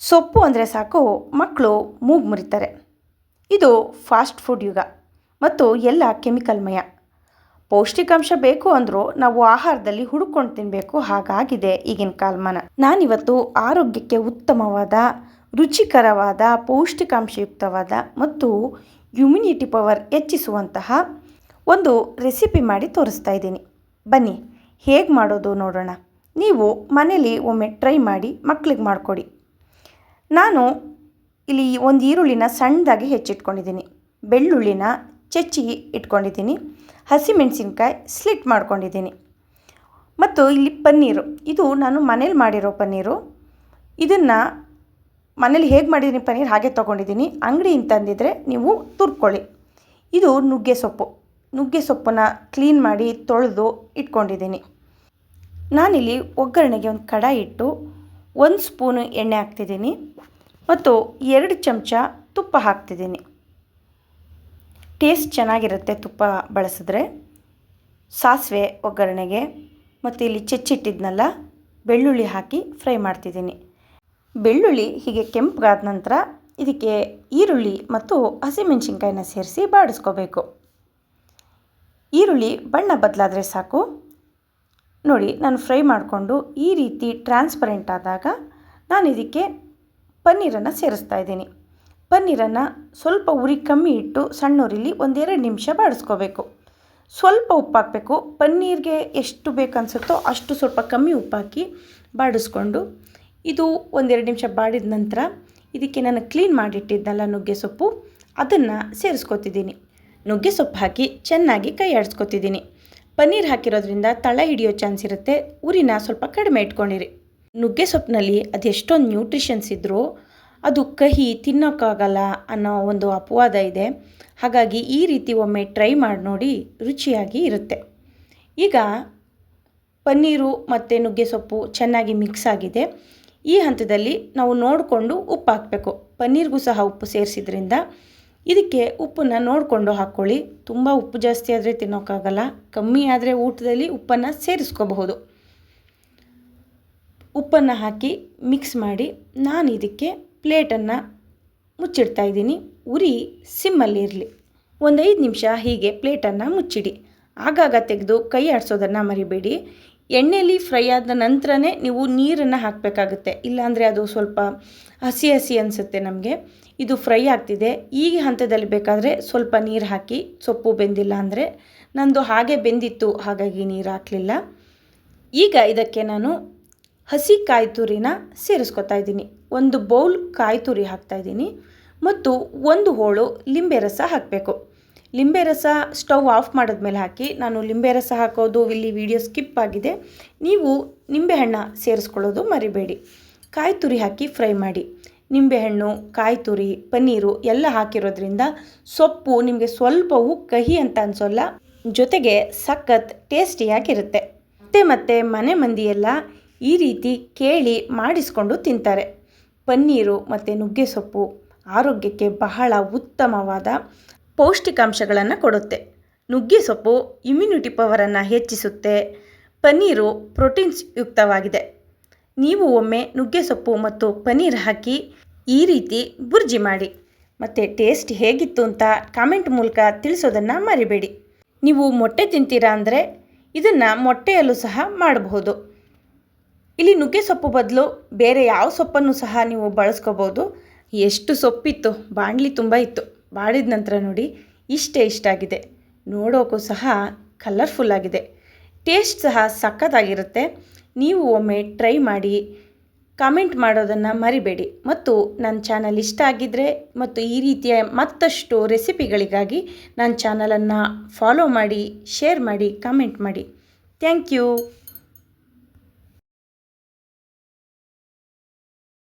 ಸೊಪ್ಪು ಅಂದರೆ ಸಾಕು ಮಕ್ಕಳು ಮೂಗು ಮುರಿತಾರೆ. ಇದು ಫಾಸ್ಟ್ ಫುಡ್ ಯುಗ ಮತ್ತು ಎಲ್ಲ ಕೆಮಿಕಲ್ಮಯ ಪೌಷ್ಟಿಕಾಂಶ ಬೇಕು ಅಂದರೂ ನಾವು ಆಹಾರದಲ್ಲಿ ಹುಡುಕೊಂಡು ತಿನ್ನಬೇಕು ಹಾಗಾಗಿದೆ ಈಗಿನ ಕಾಲಮಾನ. ನಾನಿವತ್ತು ಆರೋಗ್ಯಕ್ಕೆ ಉತ್ತಮವಾದ, ರುಚಿಕರವಾದ, ಪೌಷ್ಟಿಕಾಂಶಯುಕ್ತವಾದ ಮತ್ತು ಇಮ್ಯುನಿಟಿ ಪವರ್ ಹೆಚ್ಚಿಸುವಂತಹ ಒಂದು ರೆಸಿಪಿ ಮಾಡಿ ತೋರಿಸ್ತಾ ಇದ್ದೀನಿ. ಬನ್ನಿ, ಹೇಗೆ ಮಾಡೋದು ನೋಡೋಣ. ನೀವು ಮನೇಲಿ ಒಮ್ಮೆ ಟ್ರೈ ಮಾಡಿ ಮಕ್ಕಳಿಗೆ ಮಾಡಿಕೊಡಿ. ನಾನು ಇಲ್ಲಿ ಒಂದು ಈರುಳ್ಳಿನ ಸಣ್ಣದಾಗಿ ಹೆಚ್ಚಿಟ್ಕೊಂಡಿದ್ದೀನಿ. ಬೆಳ್ಳುಳ್ಳಿನ ಚೆಚ್ಚಿ ಇಟ್ಕೊಂಡಿದ್ದೀನಿ. ಹಸಿಮೆಣಸಿನ್ಕಾಯಿ ಸ್ಲಿಟ್ ಮಾಡ್ಕೊಂಡಿದ್ದೀನಿ. ಮತ್ತು ಇಲ್ಲಿ ಪನ್ನೀರು. ಇದು ನಾನು ಮನೇಲಿ ಮಾಡಿರೋ ಪನ್ನೀರು. ಇದನ್ನು ಮನೇಲಿ ಹೇಗೆ ಮಾಡಿದ್ದೀನಿ ಪನ್ನೀರ್ ಹಾಗೆ ತೊಗೊಂಡಿದ್ದೀನಿ. ಅಂಗಡಿಯಿಂದ ತಂದಿದ್ರೆ ನೀವು ತುರ್ಕೊಳ್ಳಿ. ಇದು ನುಗ್ಗೆ ಸೊಪ್ಪು. ನುಗ್ಗೆ ಸೊಪ್ಪನ್ನು ಕ್ಲೀನ್ ಮಾಡಿ ತೊಳೆದು ಇಟ್ಕೊಂಡಿದ್ದೀನಿ. ನಾನಿಲ್ಲಿ ಒಗ್ಗರಣೆಗೆ ಒಂದು ಕಡಾಯಿ ಇಟ್ಟು ಒಂದು ಸ್ಪೂನು ಎಣ್ಣೆ ಹಾಕ್ತಿದ್ದೀನಿ. ಮತ್ತು ಎರಡು ಚಮಚ ತುಪ್ಪ ಹಾಕ್ತಿದ್ದೀನಿ. ಟೇಸ್ಟ್ ಚೆನ್ನಾಗಿರುತ್ತೆ ತುಪ್ಪ ಬಳಸಿದ್ರೆ. ಸಾಸಿವೆ ಒಗ್ಗರಣೆಗೆ ಮತ್ತು ಇಲ್ಲಿ ಚೆಚ್ಚಿಟ್ಟಿದ್ನಲ್ಲ, ಬೆಳ್ಳುಳ್ಳಿ ಹಾಕಿ ಫ್ರೈ ಮಾಡ್ತಿದ್ದೀನಿ. ಬೆಳ್ಳುಳ್ಳಿ ಹೀಗೆ ಕೆಂಪಗಾದ ನಂತರ ಇದಕ್ಕೆ ಈರುಳ್ಳಿ ಮತ್ತು ಹಸಿಮೆಣಸಿನ್ಕಾಯಿನ ಸೇರಿಸಿ ಬಾಡಿಸ್ಕೋಬೇಕು. ಈರುಳ್ಳಿ ಬಣ್ಣ ಬದಲಾದರೆ ಸಾಕು. ನೋಡಿ, ನಾನು ಫ್ರೈ ಮಾಡಿಕೊಂಡು ಈ ರೀತಿ ಟ್ರಾನ್ಸ್ಪರೆಂಟ್ ಆದಾಗ ನಾನು ಇದಕ್ಕೆ ಪನ್ನೀರನ್ನು ಸೇರಿಸ್ತಾ ಇದ್ದೀನಿ. ಪನ್ನೀರನ್ನು ಸ್ವಲ್ಪ ಉರಿ ಕಮ್ಮಿ ಇಟ್ಟು ಸಣ್ಣ ಉರಿಲಿ ಒಂದೆರಡು ನಿಮಿಷ ಬಾಡಿಸ್ಕೋಬೇಕು. ಸ್ವಲ್ಪ ಉಪ್ಪು ಹಾಕಬೇಕು ಪನ್ನೀರ್ಗೆ ಎಷ್ಟು ಬೇಕು ಅನಿಸುತ್ತೋ ಅಷ್ಟು ಸ್ವಲ್ಪ ಕಮ್ಮಿ ಉಪ್ಪು ಹಾಕಿ ಬಾಡಿಸ್ಕೊಂಡು ಇದು ಒಂದೆರಡು ನಿಮಿಷ ಬಾಡಿದ ನಂತರ ಇದಕ್ಕೆ ನಾನು ಕ್ಲೀನ್ ಮಾಡಿಟ್ಟಿದ್ದಲ್ಲ ನುಗ್ಗೆ ಸೊಪ್ಪು ಅದನ್ನು ಸೇರಿಸ್ಕೊತಿದ್ದೀನಿ. ನುಗ್ಗೆ ಸೊಪ್ಪು ಹಾಕಿ ಚೆನ್ನಾಗಿ ಕೈ ಆಡಿಸ್ಕೊತಿದ್ದೀನಿ. ಪನ್ನೀರ್ ಹಾಕಿರೋದ್ರಿಂದ ತಳ ಹಿಡಿಯೋ ಚಾನ್ಸ್ ಇರುತ್ತೆ. ಉರಿನ ಸ್ವಲ್ಪ ಕಡಿಮೆ ಇಟ್ಕೊಂಡಿರಿ. ನುಗ್ಗೆ ಸೊಪ್ಪಿನಲ್ಲಿ ಅದೆಷ್ಟೊಂದು ನ್ಯೂಟ್ರಿಷನ್ಸ್ ಇದ್ದರೂ ಅದು ಕಹಿ ತಿನ್ನೋಕ್ಕಾಗಲ್ಲ ಅನ್ನೋ ಒಂದು ಅಪವಾದ ಇದೆ. ಹಾಗಾಗಿ ಈ ರೀತಿ ಒಮ್ಮೆ ಟ್ರೈ ಮಾಡಿ ನೋಡಿ ರುಚಿಯಾಗಿ ಇರುತ್ತೆ. ಈಗ ಪನ್ನೀರು ಮತ್ತು ನುಗ್ಗೆ ಸೊಪ್ಪು ಚೆನ್ನಾಗಿ ಮಿಕ್ಸ್ ಆಗಿದೆ. ಈ ಹಂತದಲ್ಲಿ ನಾವು ನೋಡಿಕೊಂಡು ಉಪ್ಪು ಹಾಕಬೇಕು. ಪನ್ನೀರ್ಗೂ ಸಹ ಉಪ್ಪು ಸೇರಿಸಿದ್ರಿಂದ ಇದಕ್ಕೆ ಉಪ್ಪನ್ನು ನೋಡಿಕೊಂಡು ಹಾಕ್ಕೊಳ್ಳಿ. ತುಂಬ ಉಪ್ಪು ಜಾಸ್ತಿ ಆದರೆ ತಿನ್ನೋಕ್ಕಾಗಲ್ಲ. ಕಮ್ಮಿ ಆದರೆ ಊಟದಲ್ಲಿ ಉಪ್ಪನ್ನು ಸೇರಿಸ್ಕೋಬಹುದು. ಉಪ್ಪನ್ನು ಹಾಕಿ ಮಿಕ್ಸ್ ಮಾಡಿ ನಾನು ಇದಕ್ಕೆ ಪ್ಲೇಟನ್ನು ಮುಚ್ಚಿಡ್ತಾ ಇದ್ದೀನಿ. ಉರಿ ಸಿಮ್ಮಲ್ಲಿ ಇರಲಿ. ಒಂದು ಐದು ನಿಮಿಷ ಹೀಗೆ ಪ್ಲೇಟನ್ನು ಮುಚ್ಚಿಡಿ. ಆಗಾಗ ತೆಗೆದು ಕೈ ಆಡಿಸೋದನ್ನು ಮರಿಬೇಡಿ. ಎಣ್ಣೆಯಲ್ಲಿ ಫ್ರೈ ಆದ ನಂತರನೇ ನೀವು ನೀರನ್ನು ಹಾಕಬೇಕಾಗುತ್ತೆ. ಇಲ್ಲಾಂದರೆ ಅದು ಸ್ವಲ್ಪ ಹಸಿ ಹಸಿ ಅನಿಸುತ್ತೆ ನಮಗೆ. ಇದು ಫ್ರೈ ಆಗ್ತಿದೆ. ಈ ಹಂತದಲ್ಲಿ ಬೇಕಾದರೆ ಸ್ವಲ್ಪ ನೀರು ಹಾಕಿ ಸೊಪ್ಪು ಬೆಂದಿಲ್ಲ ಅಂದರೆ ನಂದು ಹಾಗೆ ಬೆಂದಿತ್ತು, ಹಾಗಾಗಿ ನೀರು ಹಾಕಲಿಲ್ಲ. ಈಗ ಇದಕ್ಕೆ ನಾನು ಹಸಿ ಕಾಯಿ ತುರಿನ ಸೇರಿಸ್ಕೊತಾ ಇದ್ದೀನಿ. ಒಂದು ಬೌಲ್ ಕಾಯಿ ತುರಿ ಹಾಕ್ತಾಯಿದ್ದೀನಿ ಮತ್ತು ಒಂದು ಹೋಳು ಲಿಂಬೆ ರಸ ಹಾಕಬೇಕು. ಲಿಂಬೆ ರಸ ಸ್ಟವ್ ಆಫ್ ಮಾಡಿದ್ಮೇಲೆ ಹಾಕಿ ನಾನು ಲಿಂಬೆ ರಸ ಹಾಕೋದು ಇಲ್ಲಿ ವಿಡಿಯೋ ಸ್ಕಿಪ್ ಆಗಿದೆ. ನೀವು ನಿಂಬೆಹಣ್ಣ ಸೇರಿಸ್ಕೊಳ್ಳೋದು ಮರಿಬೇಡಿ. ಕಾಯಿ ತುರಿ ಹಾಕಿ ಫ್ರೈ ಮಾಡಿ. ನಿಂಬೆಹಣ್ಣು ಕಾಯಿ ತುರಿ ಪನ್ನೀರು ಎಲ್ಲ ಹಾಕಿರೋದ್ರಿಂದ ಸೊಪ್ಪು ನಿಮಗೆ ಸ್ವಲ್ಪವೂ ಕಹಿ ಅಂತ ಅನಿಸೋಲ್ಲ, ಜೊತೆಗೆ ಸಖತ್ ಟೇಸ್ಟಿಯಾಗಿರುತ್ತೆ. ಮತ್ತೆ ಮತ್ತೆ ಮನೆ ಮಂದಿಯೆಲ್ಲ ಈ ರೀತಿ ಕೇಳಿ ಮಾಡಿಸ್ಕೊಂಡು ತಿಂತಾರೆ. ಪನ್ನೀರು ಮತ್ತು ನುಗ್ಗೆ ಸೊಪ್ಪು ಆರೋಗ್ಯಕ್ಕೆ ಬಹಳ ಉತ್ತಮವಾದ ಪೌಷ್ಟಿಕಾಂಶಗಳನ್ನು ಕೊಡುತ್ತೆ. ನುಗ್ಗೆ ಸೊಪ್ಪು ಇಮ್ಯುನಿಟಿ ಪವರನ್ನು ಹೆಚ್ಚಿಸುತ್ತೆ. ಪನ್ನೀರು ಪ್ರೋಟೀನ್ಸ್ ಯುಕ್ತವಾಗಿದೆ. ನೀವು ಒಮ್ಮೆ ನುಗ್ಗೆ ಸೊಪ್ಪು ಮತ್ತು ಪನ್ನೀರ್ ಹಾಕಿ ಈ ರೀತಿ ಬುರ್ಜಿ ಮಾಡಿ. ಮತ್ತು ಟೇಸ್ಟ್ ಹೇಗಿತ್ತು ಅಂತ ಕಾಮೆಂಟ್ ಮೂಲಕ ತಿಳಿಸೋದನ್ನು ಮರಿಬೇಡಿ. ನೀವು ಮೊಟ್ಟೆ ತಿಂತೀರಾ ಅಂದರೆ ಇದನ್ನು ಮೊಟ್ಟೆಯಲ್ಲೂ ಸಹ ಮಾಡಬಹುದು. ಇಲ್ಲಿ ನುಗ್ಗೆ ಸೊಪ್ಪು ಬದಲು ಬೇರೆ ಯಾವ ಸೊಪ್ಪನ್ನು ಸಹ ನೀವು ಬಳಸ್ಕೋಬೋದು. ಎಷ್ಟು ಸೊಪ್ಪಿತ್ತು, ಬಾಣಲಿ ತುಂಬ ಇತ್ತು. ಬಾಡಿದ ನಂತರ ನೋಡಿ, ಇಷ್ಟೇ ಇಷ್ಟಾಗಿದೆ ನೋಡೋಕ್ಕೂ ಸಹ ಕಲರ್ಫುಲ್ ಆಗಿದೆ. ಟೇಸ್ಟ್ ಸಹ ಸಖತ್ತಾಗಿರುತ್ತೆ. ನೀವು ಒಮ್ಮೆ ಟ್ರೈ ಮಾಡಿ ಕಾಮೆಂಟ್ ಮಾಡೋದನ್ನು ಮರಿಬೇಡಿ. ಮತ್ತು ನನ್ನ ಚಾನಲ್ ಇಷ್ಟ ಆಗಿದ್ದರೆ ಮತ್ತು ಈ ರೀತಿಯ ಮತ್ತಷ್ಟು ರೆಸಿಪಿಗಳಿಗಾಗಿ ನನ್ನ ಚಾನಲನ್ನು ಫಾಲೋ ಮಾಡಿ ಶೇರ್ ಮಾಡಿ ಕಾಮೆಂಟ್ ಮಾಡಿ. Thank you